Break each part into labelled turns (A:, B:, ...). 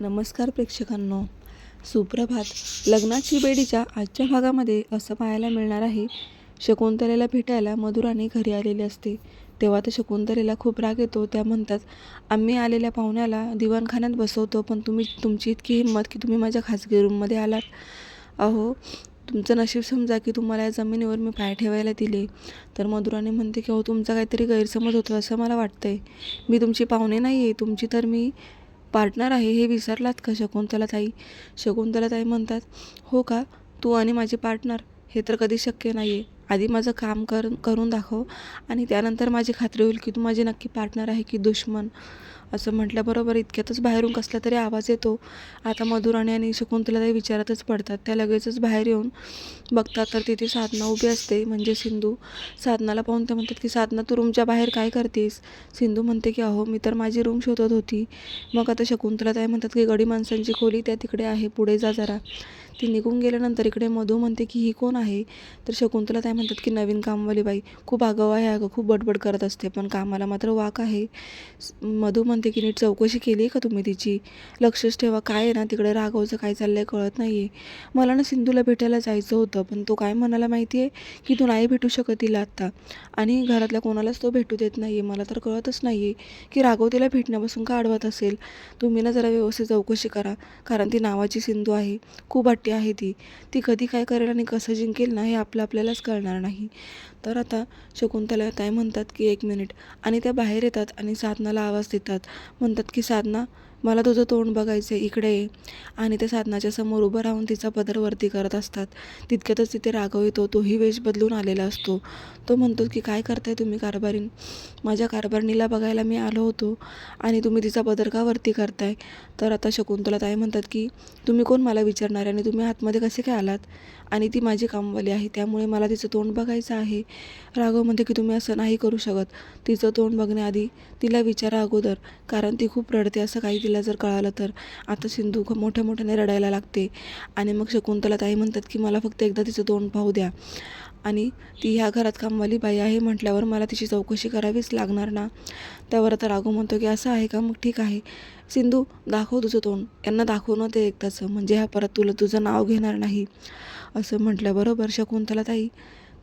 A: नमस्कार प्रेक्षकांनो. सुप्रभात. लग्नाची बेडीच्या आजच्या भागामध्ये असं पाहायला मिळणार आहे शकुंतलेला भेटायला मधुराणी घरी आलेली असते. तेव्हा तर शकुंतलेला खूप राग येतो त्या म्हणतात आम्ही आलेल्या पाहुण्याला दिवाणखान्यात बसवतो पण तुम्ही तुमची इतकी हिंमत की तुम्ही माझ्या खाजगी रूममध्ये आलात. अहो तुमचं नशीब समजा की तुम्हाला या जमिनीवर मी पाय ठेवायला दिले तर मधुराणी म्हणते की हो तुमचा काहीतरी गैरसमज होतो असं मला वाटतंय. मी तुमची पाहुणे नाही आहे तुमची तर मी पार्टनर आहे हे विसरलात का शकुंतला ताई शकुंतला ताई म्हणतात हो का? तू आणि माझे पार्टनर? हे तर कधी शक्य नाही आहे आधी माझं काम कर करून दाखव. आणि त्यानंतर माझी खात्री होईल की तू माझी नक्की पार्टनर आहे की दुश्मन. असं म्हटल्याबरोबर इतक्यातच बाहेरून कसला तरी आवाज येतो. आता मधुराणी आणि शकुंतलाताई विचारातच पडतात. त्या लगेचच बाहेर येऊन बघतात. तर तिथे साधना उभी असते म्हणजे सिंधू. साधनाला पाहून ते म्हणतात की साधना तू रूमच्या बाहेर काय करतेस? सिंधू म्हणते की अहो मी तर माझी रूम शोधत होती. मग आता शकुंतलाताई म्हणतात की गडी माणसांची खोली त्या तिकडे आहे. पुढे जा जरा. ती निघून गेल्यानंतर इकडे मधू म्हणते की ही कोण आहे? तर शकुंतला त्या म्हणतात की नवीन कामवाली बाई. खूप आगाऊ आहे अगं. खूप बडबड करत असते. पण कामाला मात्र वाक आहे. मधू म्हणते की नीट चौकशी केली आहे का तुम्ही तिची? लक्षच ठेवा. काय आहे ना तिकडे राघवचं काय चाललंय कळत नाही आहे मला ना सिंधूला भेटायला जायचं होतं पण तो काय म्हणाला माहिती आहे की तू नाही भेटू शकत तिला आत्ता. आणि घरातल्या कोणालाच तो भेटू देत नाही आहे मला तर कळतच नाही आहे की राघव तिला भेटण्यापासून का अडवत असेल? तुम्ही ना जरा व्यवस्थित चौकशी करा. कारण ती नावाची सिंधू आहे. खूप हट्टी आहे ती. ती कधी काय करेल आणि कसं जिंकेल ना हे आपलं आपल्यालाच कळणार नाही. तर आता शकुंतला काय म्हणतात की एक मिनिट. आणि त्या बाहेर येतात आणि साधनाला आवाज देतात. म्हणतात की साधना मला तुझं तोंड बघायचं आहे इकडे ये. आणि त्या साधनाच्या समोर उभं राहून तिचा पदर वरती करत असतात. तितक्यातच तिथे राघव येतो. तोही वेश बदलून आलेला असतो. तो म्हणतो की काय करताय तुम्ही कारभारीन माझ्या कारभारणीला बघायला मी आलो होतो. आणि तुम्ही तिचा पदर का वरती करताय? तर आता शकुंतला ताई म्हणतात की तुम्ही कोण मला विचारणार? आणि तुम्ही आतमध्ये कसे काय आलात? आणि ती माझी कामवाली आहे. त्यामुळे मला तिचं तोंड बघायचं आहे. राघव म्हणते की तुम्ही असं नाही करू शकत. तिचं तोंड बघण्याआधी तिला विचारा अगोदर कारण ती खूप रडते असं काही तिला जर कळालं तर. आता सिंधू मोठ्या मोठ्याने रडायला लागते. आणि मग शकुंतला ताई म्हणतात की मला फक्त एकदा तिचं तोंड पाहू द्या. आणि ती ह्या घरात कामवाली बाई आहे म्हटल्यावर मला तिची चौकशी करावीच लागणार ना? त्यावर आता राघव म्हणतो की असं आहे का? मग ठीक आहे. सिंधू दाखव तुझं तोंड. यांना दाखवणं ते एकदाचं. म्हणजे ह्या परत तुला तुझं नाव घेणार नाही. असं म्हटल्याबरोबर शकुंतला ताई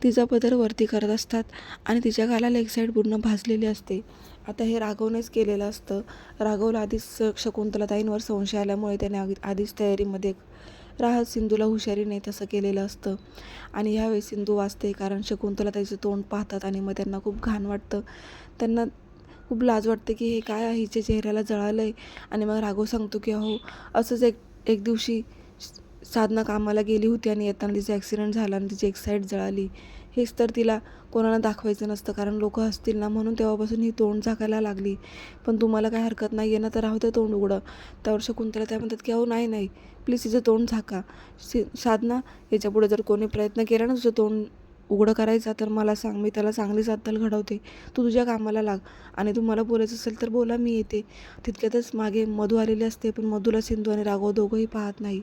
A: तिचा पदर वरती करत असतात आणि तिच्या गालाला एक साईड पूर्ण भाजलेली असते. आता हे राघवनेच केलेलं असतं. राघवला आधीच स- शकुंतलाताईंवर संशय आल्यामुळे त्याने आधीच तयारीमध्ये राहत सिंधूला हुशारीने तसं केलेलं असतं. आणि ह्यावेळी सिंधू वाचते कारण शकुंतलाताईचं तोंड पाहतात आणि मग त्यांना खूप घाण वाटतं. त्यांना खूप लाज वाटते की हे काय आहे? हिच्या चेहऱ्याला जळालं आहे आणि मग राघव सांगतो की अहो असंच एक एक दिवशी साधना कामाला गेली होती आणि येताना तिचा ॲक्सिडेंट झाला आणि तिची एक साईड जळाली. हेच तर तिला कोणाला दाखवायचं नसतं कारण लोक हसतील ना म्हणून तेव्हापासून ही तोंड झाकायला लागली. पण तुम्हाला काय हरकत नाही आहे ना तर राहू दे तोंड उघडं. त्यावर शकुंतला त्या म्हणतात की अहो नाही नाही. प्लीज तिचं तोंड झाका. सी साधना याच्यापुढे जर कोणी प्रयत्न केला ना तुझं तोंड उघडं करायचा तर मला सांग मी त्याला चांगलीच अद्दल घडवते. तू तुझ्या कामाला लाग. आणि तुम्हाला बोलायचं असेल तर बोला मी येते. तितक्यातच मागे मधू आलेली असते पण मधूला सिंधू आणि राघव दोघंही पाहत नाही.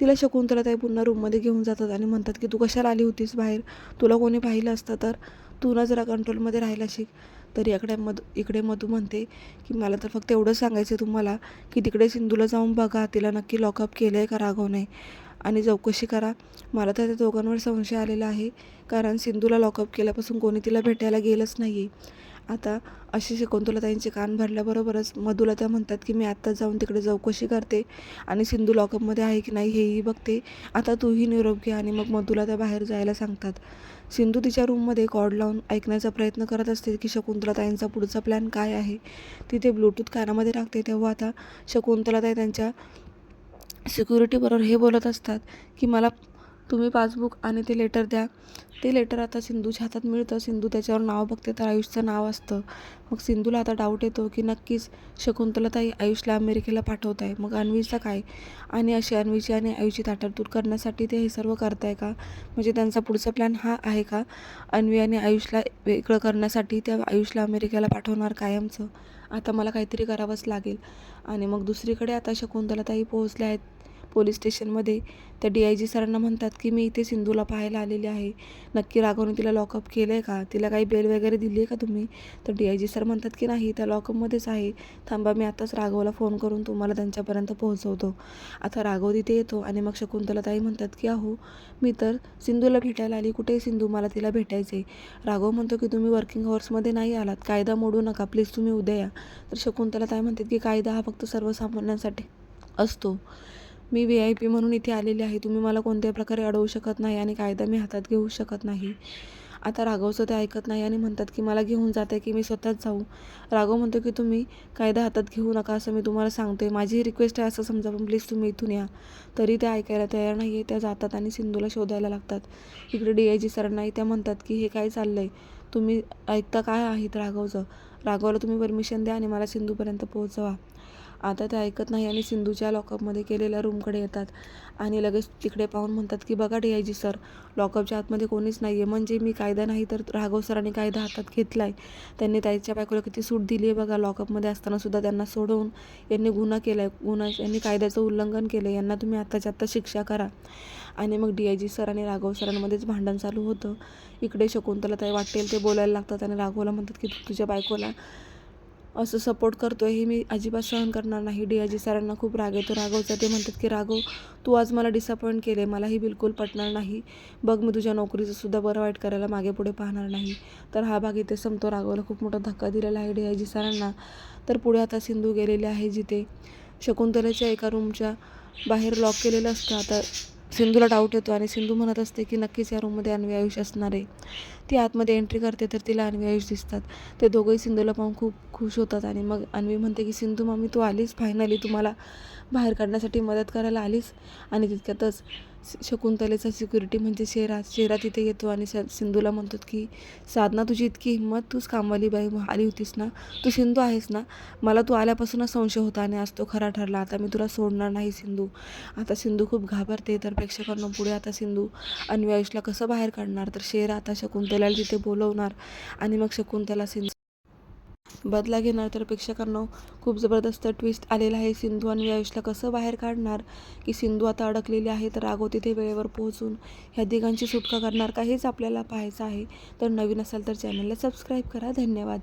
A: तिला शकुंतला ताई पुन्हा रूममध्ये घेऊन जातात आणि म्हणतात की तू कशाला आली होतीस बाहेर? तुला कोणी पाहिलं असतं तर? तू ना जरा कंट्रोलमध्ये राहायला शिक. तर याकडे मधू इकडे मधू म्हणते की मला तर फक्त एवढंच सांगायचं आहे तुम्हाला की तिकडे सिंधूला जाऊन बघा. तिला नक्की लॉकअप केलं आहे का राघवने? आणि चौकशी करा. मला तर त्या दोघांवर संशय आलेला आहे. कारण सिंधूला लॉकअप केल्यापासून कोणी तिला भेटायला गेलंच नाही आहे आता अशी शकुंतलाताईंचे कान भरल्याबरोबरच मधुला त्या म्हणतात की मी आत्ताच जाऊन तिकडे चौकशी करते आणि सिंधू लॉकअपमध्ये आहे की नाही हेही बघते. आता तूही निरोप घे आणि मग मधुला त्या बाहेर जायला सांगतात. सिंधू तिच्या रूममध्ये कॉड लावून ऐकण्याचा प्रयत्न करत असते की शकुंतलाताईंचा पुढचा प्लॅन काय आहे? तिथे ब्लूटूथ कानामध्ये टाकते तेव्हा आता शकुंतलाताई त्यांच्या सिक्युरिटीबरोबर हे बोलत असतात की मला तुम्ही पासबुक आणि ते लेटर द्या. ते लेटर आता सिंधूच्या हातात मिळतं. सिंधू त्याच्यावर नाव बघते तर आयुषचं नाव असतं. मग सिंधूला आता डाऊट येतो की नक्कीच शकुंतलाताई आयुषला अमेरिकेला पाठवत आहे. मग अन्वीचा काय? आणि अशी अन्वीची आणि आयुषची ताटातूट करण्यासाठी ते हे सर्व करताय का? म्हणजे त्यांचा पुढचा प्लॅन हा आहे का? अन्वी आणि आयुषला वेगळं करण्यासाठी त्या आयुषला अमेरिकेला पाठवणार कायमचं? आता मला काहीतरी करावंच लागेल. आणि मग दुसरीकडे आता शकुंतलाताई पोहोचल्या आहेत. पोलीस स्टेशनमध्ये. त्या डी आय जी सरांना म्हणतात की मी इथे सिंधूला पाहायला आलेली आहे. नक्की राघवने तिला लॉकअप केलं आहे का? तिला काही बेल वगैरे दिली आहे का तुम्ही? तर डी आय जी सर म्हणतात की नाही त्या लॉकअपमध्येच आहे. थांबा मी आताच राघवला फोन करून तुम्हाला त्यांच्यापर्यंत पोहोचवतो. आता राघव तिथे येतो आणि मग शकुंतला ताई म्हणतात की अहो मी तर सिंधूला भेटायला आली. कुठे सिंधू मला तिला भेटायचं आहे राघव म्हणतो की तुम्ही वर्किंग अवर्समध्ये नाही आलात. कायदा मोडू नका. प्लीज तुम्ही उद्या या. तर शकुंतला ताई म्हणतात की कायदा हा फक्त सर्वसामान्यांसाठी असतो. मी व्ही आय पी म्हणून इथे आलेली आहे. तुम्ही मला कोणत्याही प्रकारे अडवू शकत नाही आणि कायदा मी हातात घेऊ शकत नाही. आता राघवचं ते ऐकत नाही आणि म्हणतात की मला घेऊन जाते की मी स्वतःच जाऊ. राघव म्हणतो की तुम्ही कायदा हातात घेऊ नका असं मी तुम्हाला सांगते. माझी रिक्वेस्ट आहे असं समजा पण प्लीज तुम्ही इथून या. तरी त्या ऐकायला तयार नाही आहे त्या जातात आणि सिंधूला शोधायला लागतात. इकडे डी आय जी सरांनाही त्या म्हणतात की हे काय चाललं आहे तुम्ही ऐकता काय आहेत राघवचं? राघवला तुम्ही परमिशन द्या आणि मला सिंधूपर्यंत पोहोचवा. आता ते ऐकत नाही आणि सिंधूच्या लॉकअपमध्ये केलेल्या रूमकडे येतात. आणि लगेच तिकडे पाहून म्हणतात की बघा डी आय जी सर लॉकअपच्या आतमध्ये कोणीच नाही आहे म्हणजे मी कायदा नाही तर राघव सरांनी कायदा हातात घेतला आहे त्यांनी त्याच्या बायकोला किती सूट दिली आहे बघा लॉकअपमध्ये असतानासुद्धा त्यांना सोडवून यांनी गुन्हा केला आहे गुन्हा यांनी कायद्याचं उल्लंघन केलं आहे यांना तुम्ही आत्ताच्या आत्ता शिक्षा करा. आणि मग डी आय जी सर आणि राघव सरांमध्येच भांडण चालू होतं. इकडे शकून त्याला ते वाटेल ते बोलायला लागतात आणि राघवला म्हणतात की तू तुझ्या बायकोला असं सपोर्ट करतो हे मी अजिबात सहन करणार नाही. डी आय जी सरांना खूप राग येतो. राघवचा ते म्हणतात की राघव तू आज मला डिसअपॉइंट केले मलाही बिलकुल पटणार नाही. बघ मी तुझ्या नोकरीचं सुद्धा बरं वाईट करायला मागे पुढे पाहणार नाही. तर हा भाग इथे संपतो. राघवला खूप मोठा धक्का दिलेला आहे डी आय जी सरांना तर पुढे आता सिंधू गेलेली आहे जिथे. शकुंतलेच्या एका रूमच्या बाहेर लॉक केलेलं असतं. आता सिंधूला डाऊट येतो आणि सिंधू म्हणत असते की नक्कीच या रूममध्ये अन्वी आयुष असणार आहे. ती आतमध्ये एंट्री करते तर तिला अन्वी आयुष दिसतात. ते दोघंही सिंधूला पाहून खूप खुश होतात आणि मग अन्वी म्हणते की सिंधू मामी तू आलीस फायनली तुम्हाला बाहेर काढण्यासाठी मदत करायला आलीस? आणि तितक्यातच शकुंतलेचा सिक्युरिटी म्हणजे शेरा शेरा तिथे येतो आणि स सिंधूला म्हणतो की साधना तुझी इतकी हिंमत तूच कामवाली बाई आली होतीस ना? तू सिंधू आहेस ना? मला तू आल्यापासूनच संशय होता आणि आज तो खरा ठरला. आता मी तुला सोडणार नाही सिंधू. आता सिंधू खूप घाबरते. तर प्रेक्षकांना पुढे आता सिंधू अन्वी आयुषला कसं बाहेर काढणार? तर शेरा आता शकुंतलाला तिथे बोलवणार आणि मग शकुंतला सिंधू बदला घेणार तर प्रेक्षकांना खूप जबरदस्त ट्विस्ट आलेला आहे. सिंधू आणि आयुषला कसं बाहेर काढणार? की सिंधू आता अडकलेली आहे तर राघव तिथे वेळेवर पोहोचून ह्या दिघांची सुटका करणार? का हेच आपल्याला पाहायचं आहे. तर नवीन असाल तर चॅनलला सबस्क्राईब करा. धन्यवाद.